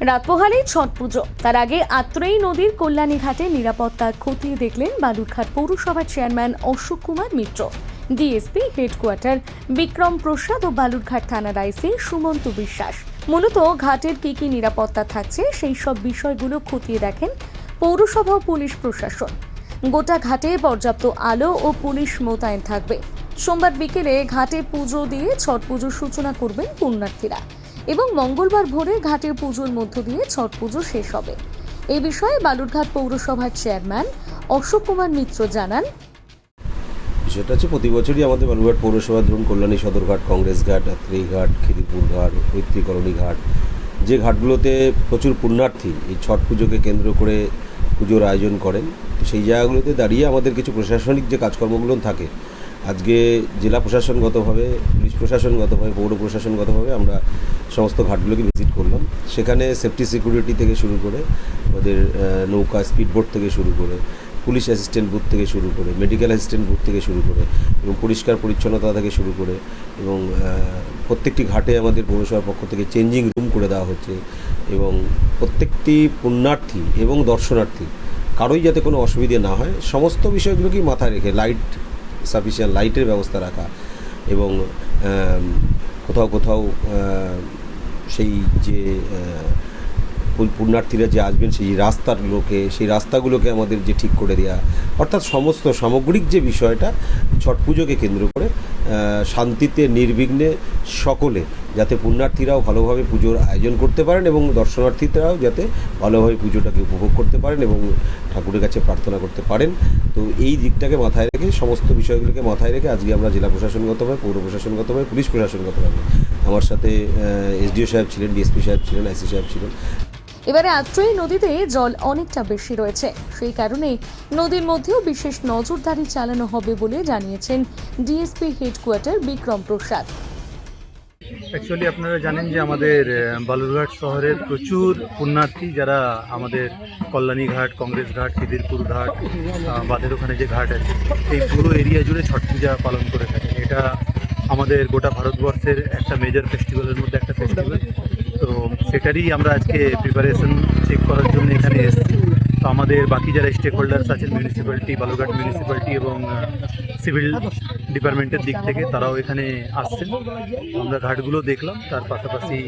রাত পোহালেই ছট পুজো। তার আগে আত্রেয়ী নদীর কল্যাণী ঘাটে নিরাপত্তা খতিয়ে দেখলেন বালুরঘাট পৌরসভার chairman Ashok Kumar Mitra. DSP headquarter Bikram Prasad ও বালুরঘাট থানার আইসি সুমন্ত বিশ্বাস। মূলত ঘাটের কি কি নিরাপত্তা থাকছে, সেই সব বিষয়গুলো খতিয়ে দেখেন পৌরসভা পুলিশ প্রশাসন। গোটা ঘাটে পর্যাপ্ত আলো ও পুলিশ মোতায়েন থাকবে। সোমবার বিকেলে ঘাটে পুজো দিয়ে ছট পুজোর সূচনা করবেন পুণ্যার্থীরা। এবং মঙ্গলবার ভোরে ঘাটের পুজোর মধ্য দিয়ে ছট পুজো শেষ হবে। এ বিষয়ে বালুরঘাট পৌরসভার চেয়ারম্যান অশোক কুমার মিত্র জানান সেটা হচ্ছে প্রতি বছরই আমাদের বালুরঘাট পৌরসভা, ধরুন কল্যাণী সদরঘাট, কংগ্রেস ঘাট আত্রেই ঘাট খিদিরপুর ঘাট মৈত্রী কলোনি ঘাট, যে ঘাটগুলোতে প্রচুর পুণ্যার্থী এই ছট পুজোকে কেন্দ্র করে পুজোর আয়োজন করেন সেই জায়গাগুলোতে দাঁড়িয়ে আমাদের কিছু প্রশাসনিক যে কাজকর্মগুলো থাকে আজকে জেলা প্রশাসনগতভাবে, পুলিশ প্রশাসনগতভাবে, পৌর প্রশাসনগতভাবে আমরা সমস্ত ঘাটগুলোকে ভিজিট করলাম। সেখানে সেফটি সিকিউরিটি থেকে শুরু করে আমাদের নৌকা স্পিডবোট থেকে শুরু করে, পুলিশ অ্যাসিস্ট্যান্ট বুথ থেকে শুরু করে মেডিকেল অ্যাসিস্ট্যান্ট বুথ থেকে শুরু করে এবং পরিষ্কার পরিচ্ছন্নতা থেকে শুরু করে এবং প্রত্যেকটি ঘাটে আমাদের পৌরসভার পক্ষ থেকে চেঞ্জিং রুম করে দেওয়া হচ্ছে এবং প্রত্যেকটি পুণ্যার্থী এবং দর্শনার্থী কারোই যাতে কোনো অসুবিধে না হয়, সমস্ত বিষয়গুলোকেই মাথায় রেখে লাইট সাফিসিয়েন্ট লাইটের ব্যবস্থা রাখা এবং কোথাও কোথাও সেই যে পুণ্যার্থীরা যে আসবেন সেই রাস্তার লোকে সেই রাস্তাগুলোকে আমাদের যে ঠিক করে দেওয়া অর্থাৎ সমস্ত সামগ্রিক যে বিষয়টা, ছট পুজোকে কেন্দ্র করে শান্তিতে, নির্বিঘ্নে সকলে যাতে পুণ্যার্থীরাও ভালোভাবে পুজোর আয়োজন করতে পারেন এবং দর্শনার্থীরাও যাতে ভালোভাবে পুজোটাকে উপভোগ করতে পারেন এবং ঠাকুরের কাছে প্রার্থনা করতে পারেন। তো এই দিকটাকে মাথায় রেখে, সমস্ত বিষয়গুলোকে মাথায় রেখে আজকে আমরা জেলা প্রশাসনগতভাবে, পৌর প্রশাসনগতভাবে, পুলিশ প্রশাসনগতভাবে আমার সাথে এসডিও সাহেব ছিলেন ডিএসপি সাহেব ছিলেন আইসি সাহেব ছিলেন। এবারে আত্রেয়ী নদীতে জল অনেকটা বেশি রয়েছে। সেই কারণে নদীর মধ্যেও বিশেষ নজরদারি চালানো হবে বলে জানিয়েছেন DSP headquarter Bikram Prasad. Actually আপনারা জানেন যে আমাদের বালুরঘাট শহরের প্রচুর পুণ্যার্থী যারা আমাদের কল্যাণী ঘাট, কংগ্রেস ঘাট, খিদিরপুর ঘাট বাঁধের ওখানে যে ঘাট আছে, এই পুরো এরিয়া জুড়ে ছট পূজা পালন করে থাকে। এটা আমাদের গোটা ভারতবর্ষের একটা মেজর ফেস্টিভ্যালের মধ্যে একটা ফেস্টিভ্যাল তো সেটারই আমরা আজকে প্রিপারেশন চেক করার জন্য এখানে এসেছি। আমাদের বাকি যারা স্টেক হোল্ডার্স আছেন মিউনিসিপ্যালিটি বালুরঘাট মিউনিসিপ্যালিটি এবং সিভিল ডিপার্টমেন্টের দিক থেকে, তারাও এখানে আসছেন। আমরা ঘাটগুলো দেখলাম, তার পাশাপাশি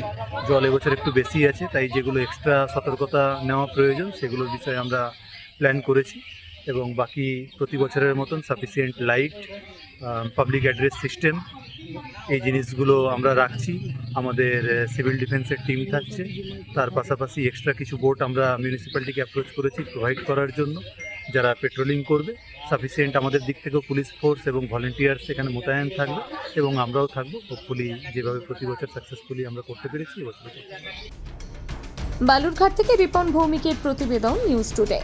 জল এবছর একটু বেশি আছে, তাই যেগুলো এক্সট্রা সতর্কতা নেওয়া প্রয়োজন, সেগুলোর বিষয়ে আমরা প্ল্যান করেছি এবং বাকি প্রতি বছরের মতন sufficient light public address system এই জিনিসগুলো আমরা রাখছি। আমাদের সিভিল ডিফেন্সের টিম থাকছে। তার পাশাপাশি এক্সট্রা কিছু বোট আমরা মিউনিসিপ্যালিটিকে অ্যাপ্রোচ করেছি প্রোভাইড করার জন্য, যারা পেট্রোলিং করবে। সাফিসিয়েন্ট আমাদের দিক থেকেও পুলিশ ফোর্স এবং ভলেন্টিয়ার্স এখানে মোতায়েন থাকবে এবং আমরাও থাকব। হোপফুলি যেভাবে প্রতি বছর সাকসেসফুলি আমরা করতে পেরেছি বালুরঘাট থেকে রিপন ভৌমিকের প্রতিবেদন নিউজ টুডে